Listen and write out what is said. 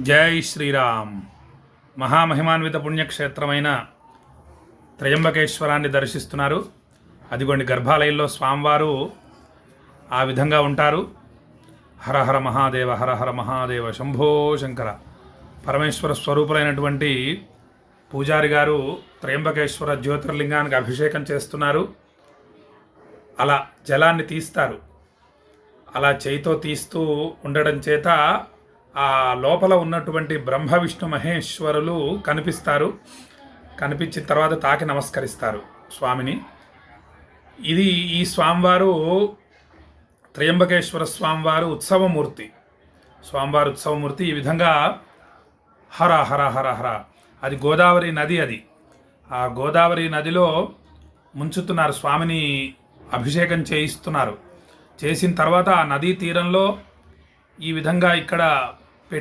జై శ్రీరామ్. మహామహిమాన్విత పుణ్యక్షేత్రమైన త్రయంబకేశ్వరాన్ని దర్శిస్తున్నారు. అదిగోండి గర్భాలయంలో స్వామివారు ఆ విధంగా ఉంటారు. హరహర మహాదేవ హరహర మహాదేవ శంభో శంకర. పరమేశ్వర స్వరూపులైనటువంటి పూజారి గారు త్రయంబకేశ్వర జ్యోతిర్లింగానికి అభిషేకం చేస్తున్నారు. అలా జలాన్ని తీస్తారు. అలా చేయితో తీస్తూ ఉండడం చేత ఆ లోపల ఉన్నటువంటి బ్రహ్మ విష్ణు మహేశ్వరులు కనిపిస్తారు. కనిపించిన తర్వాత తాకి నమస్కరిస్తారు స్వామిని. ఇది ఈ స్వామివారు త్రయంబకేశ్వర స్వామివారు ఉత్సవమూర్తి. స్వామివారు ఉత్సవమూర్తి ఈ విధంగా హర హర హర హర. అది గోదావరి నది అది. ఆ గోదావరి నదిలో ముంచుతున్నారు స్వామిని అభిషేకం చేయిస్తున్నారు. చేసిన తర్వాత ఆ నదీ తీరంలో ఈ విధంగా ఇక్కడ